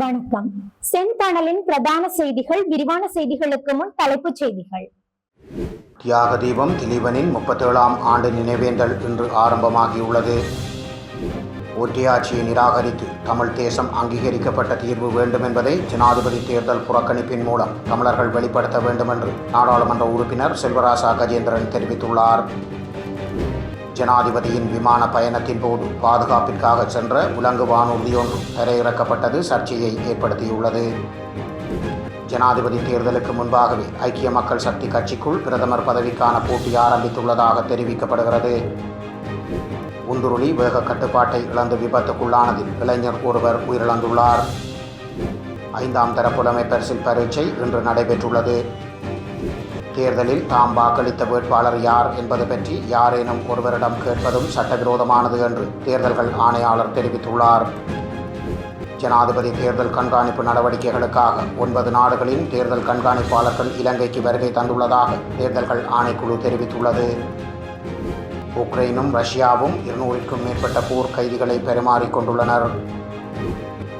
வணக்கம். செந்தணலின் பிரதான செய்திகள் விரிவான செய்திகளுக்கு முன் தலைப்புச் செய்திகள். தியாக தீபம் திலீபனின் முப்பத்தேழாம் ஆண்டு நினைவேந்தல் இன்று ஆரம்பமாகியுள்ளது. ஒற்றியாட்சியை நிராகரித்து தமிழ் தேசம் அங்கீகரிக்கப்பட்ட தீர்வு வேண்டும் என்பதை ஜனாதிபதி தேர்தல் புறக்கணிப்பின் மூலம் தமிழர்கள் வெளிப்படுத்த வேண்டும் என்று நாடாளுமன்ற உறுப்பினர் செல்வராசா கஜேந்திரன் தெரிவித்துள்ளார். ஜனாதிபதியின் விமான பயணத்தின் போது பாதுகாப்பிற்காக சென்ற உலங்கு வானூர்தியொன்று தரையிறக்கப்பட்டது சர்ச்சையை ஏற்படுத்தியுள்ளது. ஜனாதிபதி தேர்தலுக்கு முன்பாகவே ஐக்கிய மக்கள் சக்தி கட்சிக்குள் பிரதமர் பதவிக்கான போட்டி ஆரம்பித்துள்ளதாக தெரிவிக்கப்படுகிறது. உந்துருளி வேக கட்டுப்பாட்டை இழந்து விபத்துக்குள்ளானதில் இளைஞர் ஒருவர் உயிரிழந்துள்ளார். ஐந்தாம் தர புலமை பரிசில் பரீட்சை இன்று நடைபெற்றுள்ளது. தேர்தலில் தாம் வாக்களித்த வேட்பாளர் யார் என்பது பற்றி யாரேனும் ஒருவரிடம் கேட்பதும் சட்டவிரோதமானது என்று தேர்தல்கள் ஆணையாளர் தெரிவித்துள்ளார். ஜனாதிபதி தேர்தல் கண்காணிப்பு நடவடிக்கைகளுக்காக ஒன்பது நாடுகளின் தேர்தல் கண்காணிப்பாளர்கள் இலங்கைக்கு வருகை தந்துள்ளதாக தேர்தல்கள் ஆணைக்குழு தெரிவித்துள்ளது. உக்ரைனும் ரஷ்யாவும் இருநூறுக்கும் மேற்பட்ட போர் கைதிகளை பரிமாறிக்கொண்டுள்ளனர்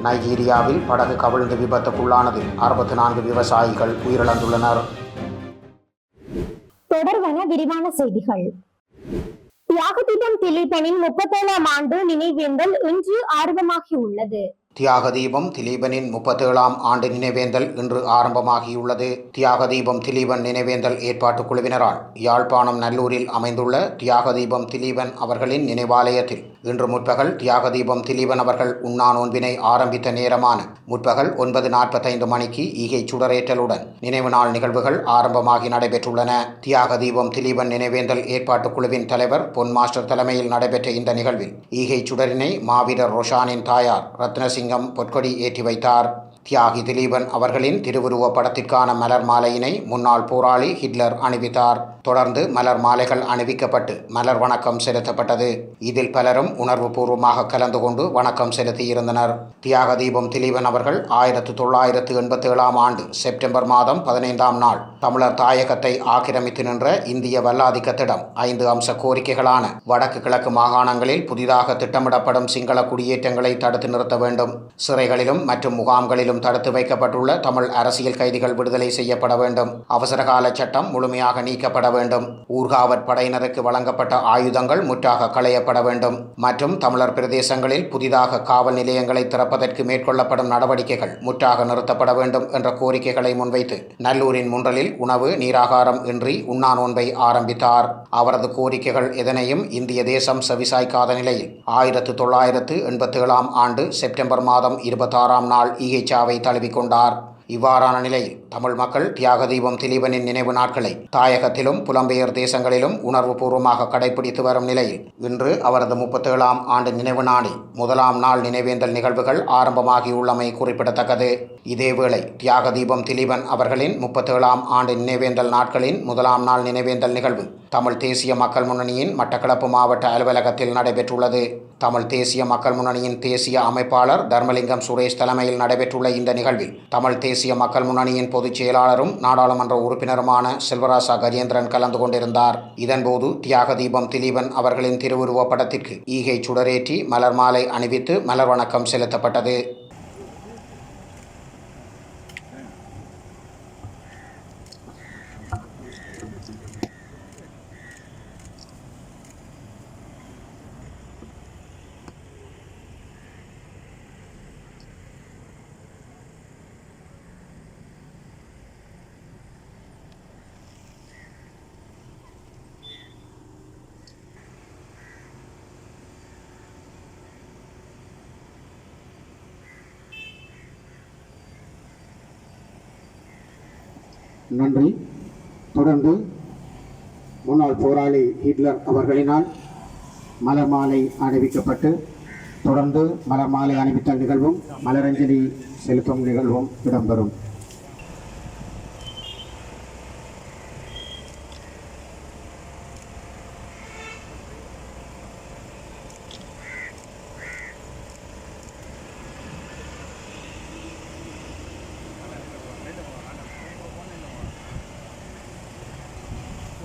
நைஜீரியாவில் படகு கவிழ்ந்து விபத்துக்குள்ளானதில் அறுபத்தி நான்கு விவசாயிகள் உயிரிழந்துள்ளனர். தொடர்வன விரிவான செய்திகள். தியாகதீபம் திலீபனின் முப்பத்தேழாம் ஆண்டு நினைவேந்தல் இன்று ஆரம்பமாகியுள்ளது. தியாக தீபம் திலீபனின் முப்பத்தேழாம் ஆண்டு நினைவேந்தல் இன்று ஆரம்பமாகியுள்ளது. தியாக தீபம் திலீபன் நினைவேந்தல் ஏற்பாட்டு குழுவினரால் யாழ்ப்பாணம் நல்லூரில் அமைந்துள்ள தியாக தீபம் திலீபன் அவர்களின் நினைவாலயத்தில் இன்று முற்பகல் தியாக தீபம் திலீபன் அவர்கள் உண்ணா நோன்பினை ஆரம்பித்த நேரமான முற்பகல் ஒன்பது நாற்பத்தைந்து மணிக்கு ஈகை சுடரேற்றலுடன் நினைவு நாள் நிகழ்வுகள் ஆரம்பமாகி நடைபெற்றுள்ளன. தியாக தீபம் திலீபன் நினைவேந்தல் ஏற்பாட்டுக் குழுவின் தலைவர் பொன் மாஸ்டர் தலைமையில் நடைபெற்ற இந்த நிகழ்வில் ஈகை சுடரினை மாவீரர் ரோஷானின் தாயார் ரத்னசிங்கம் பொற்கொடி ஏற்றி வைத்தார். தியாகி திலீபன் அவர்களின் திருவுருவ படத்திற்கான மலர் மாலையினை முன்னாள் போராளி ஹிட்லர் அணிவித்தார். தொடர்ந்து மலர் மாலைகள் அணிவிக்கப்பட்டு மலர் வணக்கம் செலுத்தப்பட்டது. இதில் பலரும் உணர்வுபூர்வமாக கலந்து கொண்டு வணக்கம் செலுத்தியிருந்தனர். தியாக தீபம் திலீபன் அவர்கள் ஆயிரத்து தொள்ளாயிரத்து எண்பத்தி ஏழாம் ஆண்டு செப்டம்பர் மாதம் பதினைந்தாம் நாள் தமிழர் தாயகத்தை ஆக்கிரமித்து நின்ற இந்திய வல்லாதிக்கத்திடம் ஐந்து அம்ச கோரிக்கைகளான வடக்கு கிழக்கு மாகாணங்களில் புதிதாக திட்டமிடப்படும் சிங்கள குடியேற்றங்களை தடுத்து நிறுத்த வேண்டும். சிறைகளிலும் மற்றும் முகாம்களிலும் தடுத்து வைக்கப்பட்டுள்ள தமிழ் அரசியல் கைதிகள் விடுதலை செய்யப்பட வேண்டும். அவசரகால சட்டம் முழுமையாக நீக்கப்பட வேண்டும். ஊர்காவற் படையினருக்கு வழங்கப்பட்ட ஆயுதங்கள் முற்றாக களையப்பட வேண்டும். மற்றும் தமிழர் பிரதேசங்களில் புதிதாக காவல் நிலையங்களை திறப்பதற்கு மேற்கொள்ளப்படும் நடவடிக்கைகள் முற்றாக நிறுத்தப்பட வேண்டும் என்ற கோரிக்கைகளை முன்வைத்து நல்லூரின் முன்றலில் உணவு நீராகாரம் இன்றி உண்ணா நோன்பை ஆரம்பித்தார். அவரது கோரிக்கைகள் எதனையும் இந்திய தேசம் செவிசாய்க்காத நிலையில் ஆயிரத்து தொள்ளாயிரத்து எண்பத்தி ஏழாம் ஆண்டு செப்டம்பர் மாதம் இருபத்தாறாம் நாள் ஈகைச்சாவை தழுவிக்கொண்டார். இவ்வாறான நிலையில் தமிழ் மக்கள் தியாக தீபம் திலீபனின் நினைவு நாட்களை தாயகத்திலும் புலம்பெயர் தேசங்களிலும் உணர்வுபூர்வமாக கடைபிடித்து வரும் நிலையில் இன்று அவரது முப்பத்தேழாம் ஆண்டு நினைவு நாளில் முதலாம் நாள் நினைவேந்தல் நிகழ்வுகள் ஆரம்பமாகியுள்ளமை குறிப்பிடத்தக்கது. இதேவேளை தியாக தீபம் திலீபன் அவர்களின் முப்பத்தேழாம் ஆண்டு நினைவேந்தல் நாட்களின் முதலாம் நாள் நினைவேந்தல் நிகழ்வு தமிழ் தேசிய மக்கள் முன்னணியின் மட்டக்களப்பு மாவட்ட அலுவலகத்தில் நடைபெற்றுள்ளது. தமிழ் தேசிய மக்கள் முன்னணியின் தேசிய அமைப்பாளர் தர்மலிங்கம் சுரேஷ் தலைமையில் நடைபெற்றுள்ள இந்த நிகழ்வில் தமிழ் தேசிய மக்கள் முன்னணியின் பொதுச் செயலாளரும் நாடாளுமன்ற உறுப்பினருமான செல்வராசா கஜேந்திரன் கலந்து கொண்டிருந்தார். இதன்போது தியாக தீபம் திலீபன் அவர்களின் திருவுருவப் படத்திற்கு ஈகை சுடரேற்றி மலர் மாலை அணிவித்து மலர் வணக்கம் செலுத்தப்பட்டது. நன்றி. தொடர்ந்து முன்னாள் போராளி ஹிட்லர் அவர்களினால் மலமாலை அணிவிக்கப்பட்டு தொடர்ந்து மலர் மாலை அணிவித்தல் நிகழ்வும் மலரஞ்சலி செலுத்தும் நிகழ்வும் இடம்பெறும்.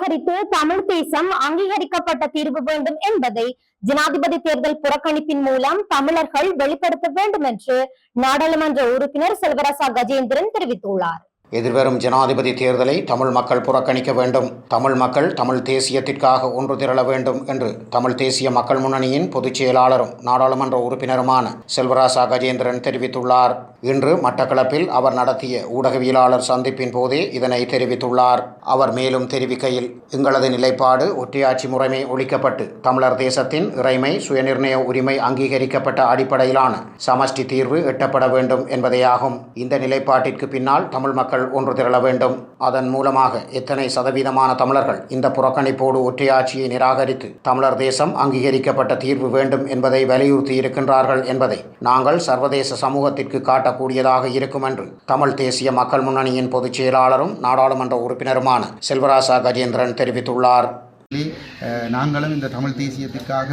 நிராகரித்து தமிழ் தேசம் அங்கீகரிக்கப்பட்ட தீர்வு வேண்டும் என்பதை ஜனாதிபதி தேர்தல் புறக்கணிப்பின் மூலம் தமிழர்கள் வெளிப்படுத்த வேண்டும் என்று நாடாளுமன்ற உறுப்பினர் செல்வராசா கஜேந்திரன் தெரிவித்துள்ளார். எதிர்வரும் ஜனாதிபதி தேர்தலை தமிழ் மக்கள் புறக்கணிக்க வேண்டும். தமிழ் மக்கள் தமிழ் தேசியத்திற்காக ஒன்று திரள வேண்டும் என்று தமிழ் தேசிய மக்கள் முன்னணியின் பொதுச் செயலாளரும் நாடாளுமன்ற உறுப்பினருமான செல்வராசா கஜேந்திரன் தெரிவித்துள்ளார். இன்று மட்டக்களப்பில் அவர் நடத்திய ஊடகவியலாளர் சந்திப்பின் போதே இதனை தெரிவித்துள்ளார். அவர் மேலும் தெரிவிக்கையில் எங்களது நிலைப்பாடு ஒற்றையாட்சி முறைமை ஒழிக்கப்பட்டு தமிழர் தேசத்தின் இறைமை சுயநிர்ணய உரிமை அங்கீகரிக்கப்பட்ட அடிப்படையிலான சமஷ்டி தீர்வு எட்டப்பட வேண்டும் என்பதேயாகும். இந்த நிலைப்பாட்டிற்கு பின்னால் தமிழ் மக்கள் ஒன்று திரள வேண்டும். அதன் மூலமாக எத்தனை சதவீதமான தமிழர்கள் இந்த புறக்கணிப்போடு ஒற்றையாட்சியை நிராகரித்து தமிழர் தேசம் அங்கீகரிக்கப்பட்ட தீர்வு வேண்டும் என்பதை வலியுறுத்தி இருக்கின்றார்கள் என்பதை நாங்கள் சர்வதேச சமூகத்திற்கு காட்டக்கூடியதாக இருக்கும் என்று தமிழ் தேசிய மக்கள் முன்னணியின் பொதுச் செயலாளரும் நாடாளுமன்ற உறுப்பினருமான செல்வராசா கஜேந்திரன் தெரிவித்துள்ளார். நாங்களும் இந்த தமிழ் தேசியத்திற்காக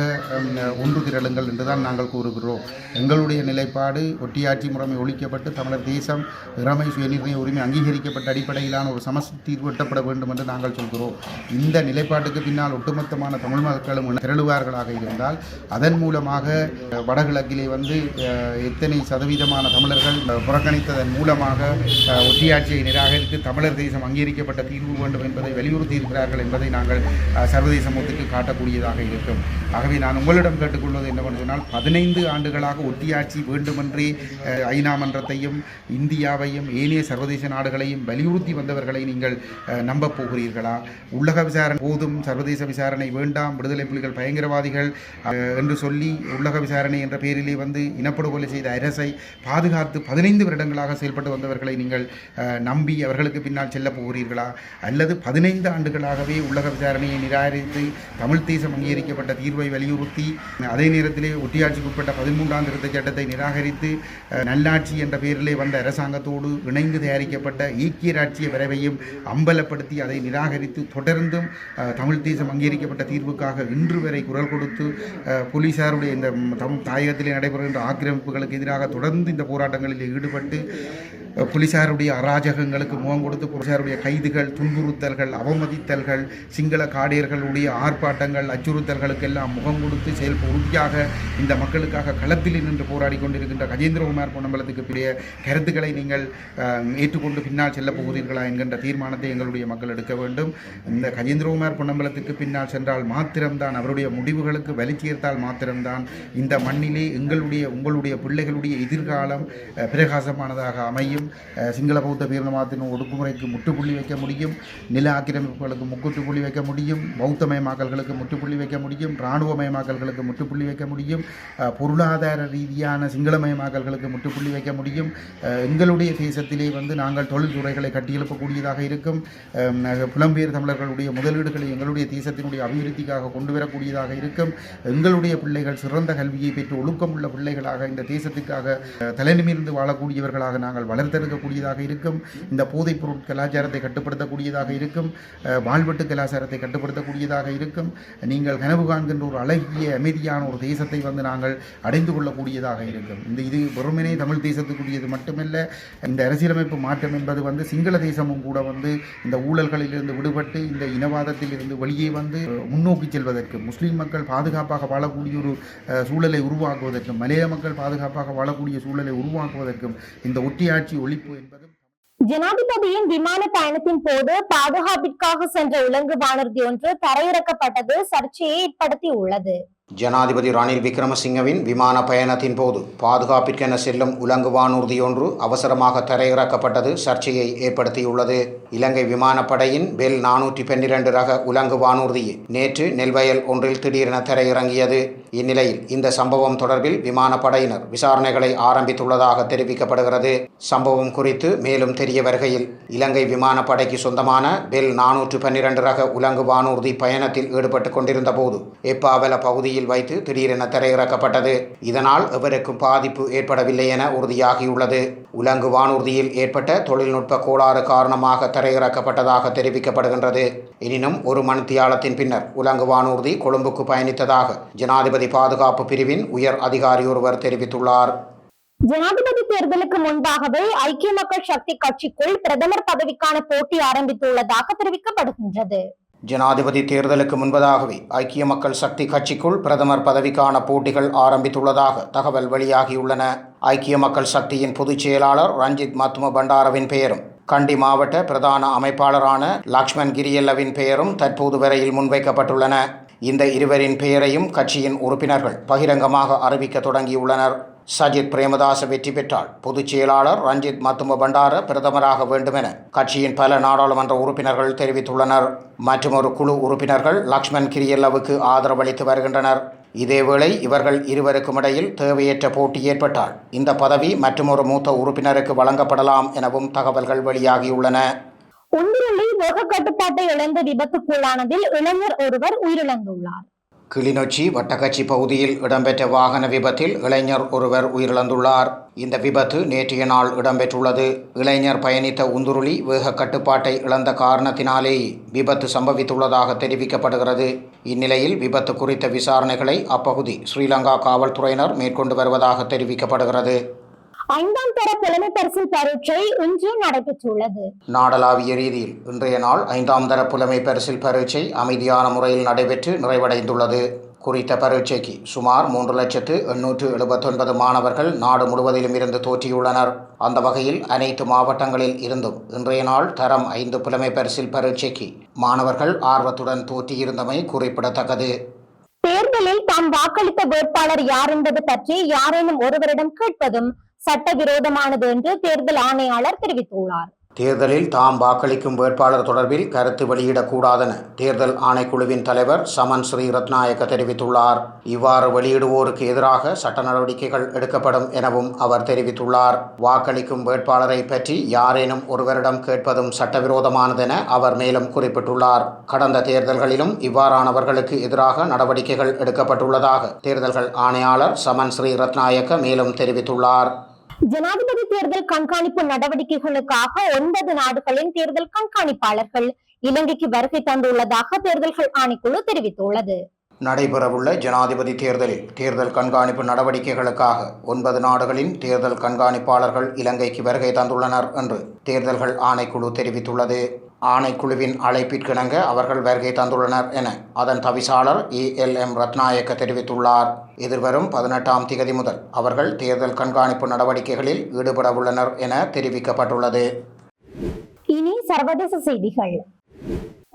ஒன்று திரளுங்கள் என்றுதான் நாங்கள் கூறுகிறோம். எங்களுடைய நிலைப்பாடு ஒட்டியாட்சி முறைமை ஒழிக்கப்பட்டு தமிழர் தேசம் இறமை சுயநிர்ணய உரிமை அங்கீகரிக்கப்பட்ட அடிப்படையிலான ஒரு சமஸ்தி தீர்வு எட்டப்பட வேண்டும் என்று நாங்கள் சொல்கிறோம். இந்த நிலைப்பாட்டுக்கு பின்னால் ஒட்டுமொத்தமான தமிழ் மக்களும் திரளுவார்களாக இருந்தால் அதன் மூலமாக வடகிழக்கிலே வந்து எத்தனை சதவீதமான தமிழர்கள் புறக்கணித்ததன் மூலமாக ஒட்டியாட்சியை நிராகரித்து தமிழர் தேசம் அங்கீகரிக்கப்பட்ட தீர்வு வேண்டும் என்பதை வலியுறுத்தி இருக்கிறார்கள் என்பதை நாங்கள் சர்வதேச மொத்தத்துக்கு காட்டக்கூடியதாக இருக்கும். ஆகவே நான் உங்களிடம் கேட்டுக்கொள்வது என்னவென்று சொன்னால் பதினைந்து ஆண்டுகளாக ஒட்டியாட்சி வேண்டுமென்றே ஐநா மன்றத்தையும் இந்தியாவையும் ஏனைய சர்வதேச நாடுகளையும் வலியுறுத்தி வந்தவர்களை நீங்கள் நம்ப போகிறீர்களா? உள்ளக விசாரணை போதும் சர்வதேச விசாரணை வேண்டாம் விடுதலை புலிகள் பயங்கரவாதிகள் என்று சொல்லி உள்ளக விசாரணை என்ற பெயரிலே வந்து இனப்படுகொலை செய்த அரசை பாதுகாத்து பதினைந்து வருடங்களாக செயல்பட்டு வந்தவர்களை நீங்கள் நம்பி அவர்களுக்கு பின்னால் செல்ல போகிறீர்களா? அல்லது பதினைந்து ஆண்டுகளாகவே உள்ளக விசாரணையை நிராகரித்து தமிழ் தேசம் அங்கீகரிக்கப்பட்ட தீர்வை வலியுறுத்தி அதே நேரத்திலே ஒட்டியாட்சிக்கு உட்பட்ட பதிமூன்றாம் திருத்த சட்டத்தை நிராகரித்து நல்லாட்சி என்ற பெயரிலே வந்த அரசாங்கத்தோடு இணைந்து தயாரிக்கப்பட்ட ஈக்கிய ராட்சிய வரைவையும் அம்பலப்படுத்தி அதை நிராகரித்து தொடர்ந்தும் தமிழ் தேசம் அங்கீகரிக்கப்பட்ட தீர்வுக்காக இன்று வரை குரல் கொடுத்து போலீசாருடைய இந்த ம், தம் தாயகத்திலே நடைபெறுகின்ற ஆக்கிரமிப்புகளுக்கு எதிராக தொடர்ந்து இந்த போராட்டங்களில் ஈடுபட்டு போலீசாருடைய அராஜகங்களுக்கு முகம் கொடுத்து போலீசாருடைய கைதுகள் துன்புறுத்தல்கள் அவமதித்தல்கள் சிங்கள காடியர்களுடைய ஆர்ப்பாட்டங்கள் அச்சுறுத்தல்களுக்கு எல்லாம் முகம் கொடுத்து செயல் உறுதியாக இந்த மக்களுக்காக களத்தில் நின்று போராடி கொண்டிருக்கின்ற கஜேந்திரகுமார் பொன்னம்பலத்துக்கு பெரிய கருத்துக்களை நீங்கள் ஏற்றுக்கொண்டு பின்னால் செல்லப் போகிறீர்களா என்கின்ற தீர்மானத்தை எங்களுடைய மக்கள் எடுக்க வேண்டும். இந்த கஜேந்திரகுமார் பொன்னம்பலத்துக்கு பின்னால் சென்றால் மாத்திரம்தான் அவருடைய முடிவுகளுக்கு வலி சேர்த்தால் மாத்திரம்தான். இந்த மண்ணிலே எங்களுடைய உங்களுடைய பிள்ளைகளுடைய எதிர்காலம் பிரகாசமானதாக அமையும். சிங்கள பௌத்த பீரணமாத்தின் ஒடுக்குமுறைக்கு முற்றுப்புள்ளி வைக்க முடியும். நில ஆக்கிரமிப்புகளுக்கு முற்றுப்புள்ளி வைக்க முடியும். பௌத்தமயமாக்கல்களுக்கு முற்றுப்புள்ளி வைக்க முடியும். இராணுவமயமாக்கல்களுக்கு முற்றுப்புள்ளி வைக்க முடியும். பொருளாதார ரீதியான சிங்களமயமாக்கல்களுக்கு முற்றுப்புள்ளி வைக்க முடியும். எங்களுடைய தேசத்திலே வந்து நாங்கள் தொழில்துறைகளை கட்டியெழுப்பக்கூடியதாக இருக்கும். புலம்பெயர் தமிழர்களுடைய முதலீடுகளை எங்களுடைய தேசத்தினுடைய அபிவிருத்திக்காக கொண்டு வரக்கூடியதாக இருக்கும். எங்களுடைய பிள்ளைகள் சிறந்த கல்வியை பெற்று ஒழுக்கமுள்ள பிள்ளைகளாக இந்த தேசத்துக்காக தலைநிமிர்ந்து வாழக்கூடியவர்களாக நாங்கள் தடுக்கக்கூடியதாக இருக்கும். இந்த போதைப் பொருள் கலாச்சாரத்தை கட்டுப்படுத்தக்கூடியதாக இருக்கும். வாழ்வெட்டு கலாச்சாரத்தை கட்டுப்படுத்தக்கூடியதாக இருக்கும். நீங்கள் கனவு காண்கின்ற ஒரு அழகிய அமைதியான ஒரு தேசத்தை வந்து நாங்கள் அடைந்து கொள்ளக்கூடியதாக இருக்கும். இந்த இது வெறுமனே தமிழ் தேசத்துக்குரியது மட்டுமல்ல இந்த அரசியலமைப்பு மாற்றம் என்பது வந்து சிங்கள தேசமும் கூட வந்து இந்த ஊழல்களிலிருந்து விடுபட்டு இந்த இனவாதத்தில் இருந்து வெளியே வந்து முன்னோக்கி செல்வதற்கு முஸ்லீம் மக்கள் பாதுகாப்பாக வாழக்கூடிய ஒரு சூழலை உருவாக்குவதற்கும் மலைய மக்கள் பாதுகாப்பாக வாழக்கூடிய சூழலை உருவாக்குவதற்கும் இந்த ஒட்டியாட்சி ஒழிப்பு என்பதும் ஜனாதிபதியின் விமான பயணத்தின் போது பாதுகாப்பிற்காக சென்ற உலங்கு வானூர்தி ஒன்று தரையிறக்கப்பட்டது சர்ச்சையை ஏற்படுத்தி உள்ளது ஜனாதிபதி ரணில் விக்ரமசிங்கவின் விமான பயணத்தின் போது பாதுகாப்பிற்கென செல்லும் உலங்கு வானூர்தியொன்று அவசரமாக தரையிறக்கப்பட்டது சர்ச்சையை ஏற்படுத்தியுள்ளது. இலங்கை விமானப்படையின் பெல் நானூற்றி பன்னிரண்டு ரக உலங்கு வானூர்தி நேற்று நெல்வயல் ஒன்றில் திடீரென தரையிறங்கியது. இந்நிலையில் இந்த சம்பவம் தொடர்பில் விமானப்படையினர் விசாரணைகளை ஆரம்பித்துள்ளதாக தெரிவிக்கப்படுகிறது. சம்பவம் குறித்து மேலும் தெரிய வருகையில் இலங்கை விமானப்படைக்கு சொந்தமான பெல் நானூற்று பன்னிரண்டு ரக உலங்கு வானூர்தி பயணத்தில் ஈடுபட்டு கொண்டிருந்த போது எப்பாவல பகுதியில் வைத்து திடீரென திரையிறக்கப்பட்டது. இதனால் எவருக்கும் பாதிப்பு ஏற்படவில்லை என உறுதியாகியுள்ளது. உலங்கு வானூர்தியில் ஏற்பட்ட தொழில்நுட்ப கோளாறு காரணமாக திரையிறக்கப்பட்டதாக தெரிவிக்கப்படுகின்றது. எனினும் ஒரு மணித்தியாலத்தின் பின்னர் உலங்கு வானூர்தி கொழும்புக்கு பயணித்ததாக ஜனாதிபதி பாதுகாப்பு பிரிவின் உயர் அதிகாரி ஒருவர் தெரிவித்துள்ளார். ஜனாதிபதி தேர்தலுக்கு முன்பாகவே ஐக்கிய மக்கள் சக்தி கட்சிக்குள் பிரதமர் பதவிக்கான போட்டி ஆரம்பித்துள்ளதாக தெரிவிக்கப்படுகின்றது. ஜனாதிபதி தேர்தலுக்கு முன்பதாகவே ஐக்கிய மக்கள் சக்தி கட்சிக்குள் பிரதமர் பதவிக்கான போட்டிகள் ஆரம்பித்துள்ளதாக தகவல் வெளியாகியுள்ளன. ஐக்கிய மக்கள் சக்தியின் பொதுச் செயலாளர் ரஞ்சித் மத்தும பண்டாரவின் பெயரும் கண்டி மாவட்ட பிரதான அமைப்பாளரான லக்ஷ்மண் கிரியல்லவின் பெயரும் தற்போது வரையில் முன்வைக்கப்பட்டுள்ளன. இந்த இருவரின் பெயரையும் கட்சியின் உறுப்பினர்கள் பகிரங்கமாக அறிவிக்க தொடங்கியுள்ளனர். சஜித் பிரேமதாச வெற்றி பெற்றால் பொதுச் செயலாளர் ரஞ்சித் மத்தும பண்டார பிரதமராக வேண்டுமென கட்சியின் பல நாடாளுமன்ற உறுப்பினர்கள் தெரிவித்துள்ளனர். மற்றுமொரு குழு உறுப்பினர்கள் லக்ஷ்மண் கிரியல்லவுக்கு ஆதரவளித்து வருகின்றனர். இதேவேளை இவர்கள் இருவருக்கும் இடையில் தேவையற்ற போட்டி ஏற்பட்டால் இந்த பதவி மற்றுமொரு மூத்த உறுப்பினருக்கு வழங்கப்படலாம் எனவும் தகவல்கள் வெளியாகியுள்ளன. உந்திரளி வேக கட்டுப்பாட்டை இழந்த விபத்துக்குள்ளானதில் இளைஞர் ஒருவர் உயிரிழந்துள்ளார். கிளிநொச்சி வட்டக்கச்சி பகுதியில் இடம்பெற்ற வாகன விபத்தில் இளைஞர் ஒருவர் உயிரிழந்துள்ளார். இந்த விபத்து நேற்றைய நாள் இடம்பெற்றுள்ளது. இளைஞர் பயணித்த உந்துருளி வேக கட்டுப்பாட்டை இழந்த காரணத்தினாலேயே விபத்து சம்பவித்துள்ளதாக தெரிவிக்கப்படுகிறது. இந்நிலையில் விபத்து குறித்த விசாரணைகளை அப்பகுதி ஸ்ரீலங்கா காவல்துறையினர் மேற்கொண்டு வருவதாக தெரிவிக்கப்படுகிறது. ஐந்தாம் தர புலமை பரிசில் பரீட்சை இன்று நடைபெற்றுள்ளது. நாடளாவிய ரீதியில் இன்றைய நாள் ஐந்தாம் தர புலமை பரிசில் பரீட்சை அமைதியான முறையில் நடைபெற்று நிறைவடைந்துள்ளது. குறித்த பரீட்சைக்கு சுமார் மூன்று லட்சத்து எண்ணூற்று எழுபத்தொன்பது மாணவர்கள் நாடு முழுவதிலும் இருந்து தோற்றியுள்ளனர். அந்த வகையில் அனைத்து மாவட்டங்களில் இருந்தும் இன்றைய நாள் தரம் ஐந்து புலமை பரிசில் பரீட்சைக்கு மாணவர்கள் ஆர்வத்துடன் தோற்றியிருந்தமை குறிப்பிடத்தக்கது. தேர்தலில் தாம் வாக்களித்த வேட்பாளர் யார் என்பது பற்றி யாரேனும் ஒருவரிடம் கேட்பதும் சட்டவிரோதமானது என்று தேர்தல் ஆணையாளர் தெரிவித்துள்ளார். தேர்தலில் தாம் வாக்களிக்கும் வேட்பாளர் தொடர்பில் கருத்து வெளியிடக்கூடாதென தேர்தல் ஆணைக்குழுவின் தலைவர் சமன் ஸ்ரீ ரத்நாயக்க தெரிவித்துள்ளார். இவ்வாறு வெளியிடுவோருக்கு எதிராக சட்ட நடவடிக்கைகள் எடுக்கப்படும் எனவும் அவர் தெரிவித்துள்ளார். வாக்களிக்கும் வேட்பாளரை பற்றி யாரேனும் ஒருவரிடம் கேட்பதும் சட்டவிரோதமானதென அவர் மேலும் குறிப்பிட்டுள்ளார். கடந்த தேர்தல்களிலும் இவ்வாறானவர்களுக்கு எதிராக நடவடிக்கைகள் எடுக்கப்பட்டுள்ளதாக தேர்தல்கள் ஆணையாளர் சமன் ஸ்ரீ ரத்நாயக்க மேலும் தெரிவித்துள்ளார். ஜனாதிபதி தேர்தல் கண்காணிப்பு நடவடிக்கைகளுக்காக ஒன்பது நாடுகளின் தேர்தல் கண்காணிப்பாளர்கள் இலங்கைக்கு வருகை தந்துள்ளதாக தேர்தல்கள் ஆணைக்குழு தெரிவித்துள்ளது. நடைபெறவுள்ள ஜனாதிபதி தேர்தலில் தேர்தல் கண்காணிப்பு நடவடிக்கைகளுக்காக ஒன்பது நாடுகளின் தேர்தல் கண்காணிப்பாளர்கள் இலங்கைக்கு வருகை தந்துள்ளனர் என்று தேர்தல்கள் ஆணைக்குழு தெரிவித்துள்ளது. ஆணைக்குழுவின் அழைப்பிற்கிணங்க அவர்கள் வருகை தந்துள்ளனர் என அதன் தவிசாளர் ஏ எல் எம் ரத்நாயக்க தெரிவித்துள்ளார். எதிர்வரும் பதினெட்டாம் திகதி முதல் அவர்கள் தேர்தல் கண்காணிப்பு நடவடிக்கைகளில் ஈடுபட உள்ளனர் என தெரிவிக்கப்பட்டுள்ளது. இனி சர்வதேச செய்திகள்.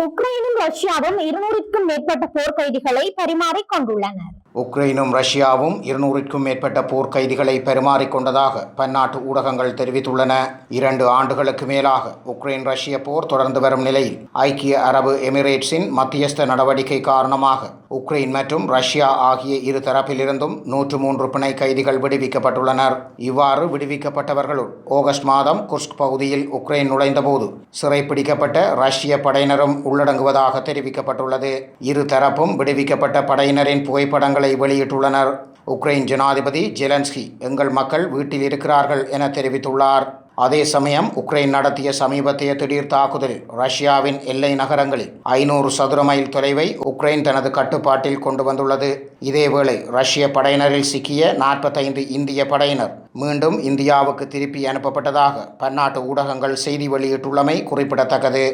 உக்ரைனும் ரஷ்யாவும் இருநூறுக்கும் மேற்பட்ட போர்க்கைதிகளை பரிமாறிக் கொண்டுள்ளனர். உக்ரைனும் ரஷ்யாவும் இருநூறுக்கும் மேற்பட்ட போர்க்கைதிகளை பரிமாறிக்கொண்டதாக பன்னாட்டு ஊடகங்கள் தெரிவித்துள்ளன. இரண்டு ஆண்டுகளுக்கு மேலாக உக்ரைன் ரஷ்ய போர் தொடர்ந்து வரும் நிலையில் ஐக்கிய அரபு எமிரேட்ஸின் மத்தியஸ்த நடவடிக்கை காரணமாக உக்ரைன் மற்றும் ரஷ்யா ஆகிய இரு தரப்பிலிருந்தும் நூற்று மூன்று பிணை கைதிகள் விடுவிக்கப்பட்டுள்ளனர். இவ்வாறு விடுவிக்கப்பட்டவர்களுள் ஆகஸ்ட் மாதம் குர்ஸ்க் பகுதியில் உக்ரைன் நுழைந்தபோது சிறைப்பிடிக்கப்பட்ட ரஷ்ய படையினரும் உள்ளடங்குவதாக தெரிவிக்கப்பட்டுள்ளது. இரு தரப்பும் விடுவிக்கப்பட்ட படையினரின் புகைப்படங்களை வெளியிட்டுள்ளனர். உக்ரைன் ஜனாதிபதி ஜெலன்ஸ்கி எங்கள் மக்கள் வீட்டில் இருக்கிறார்கள் என தெரிவித்துள்ளார். அதே சமயம் உக்ரைன் நடத்திய சமீபத்திய திடீர் தாக்குதலில் ரஷ்யாவின் எல்லை நகரங்களில் ஐநூறு சதுர மைல் தொலைவை உக்ரைன் தனது கட்டுப்பாட்டில் கொண்டு வந்துள்ளது. இதேவேளை ரஷ்ய படையினரில் சிக்கிய நாற்பத்தைந்து இந்திய படையினர் மீண்டும் இந்தியாவுக்கு திருப்பி அனுப்பப்பட்டதாக பன்னாட்டு ஊடகங்கள் செய்தி வெளியிட்டுள்ளமை குறிப்பிடத்தக்கது.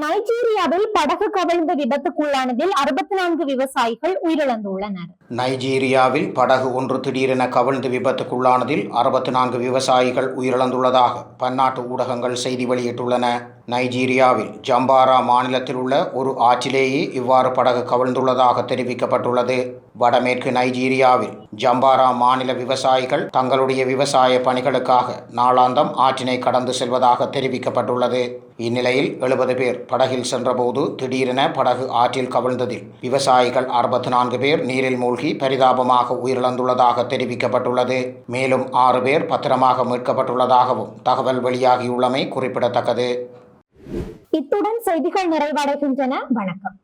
நைஜீரியாவில் படகு கவிழ்ந்த விபத்துக்குள்ளானதில் அறுபத்தி நான்கு விவசாயிகள் உயிரிழந்துள்ளனர். நைஜீரியாவில் படகு ஒன்று திடீரென கவிழ்ந்து விபத்துக்குள்ளானதில் அறுபத்தி நான்கு விவசாயிகள் உயிரிழந்துள்ளதாக பன்னாட்டு ஊடகங்கள் செய்தி வெளியிட்டுள்ளன. நைஜீரியாவில் ஜம்பாரா மாநிலத்தில் உள்ள ஒரு ஆற்றிலேயே இவ்வாறு படகு கவிழ்ந்துள்ளதாக தெரிவிக்கப்பட்டுள்ளது. வடமேற்கு நைஜீரியாவில் ஜம்பாரா மாநில விவசாயிகள் தங்களுடைய விவசாய பணிகளுக்காக நாளாந்தம் ஆற்றினை கடந்து செல்வதாக தெரிவிக்கப்பட்டுள்ளது. இந்நிலையில் எழுபது பேர் படகில் சென்றபோது திடீரென படகு ஆற்றில் கவிழ்ந்ததில் விவசாயிகள் அறுபத்தி நான்கு பேர் நீரில் மூழ்கி பரிதாபமாக உயிரிழந்துள்ளதாக தெரிவிக்கப்பட்டுள்ளது. மேலும் ஆறு பேர் பத்திரமாக மீட்கப்பட்டுள்ளதாகவும் தகவல் வெளியாகியுள்ளமை குறிப்பிடத்தக்கது. இத்துடன் செய்திகள் நிறைவடைகின்றன. வணக்கம்.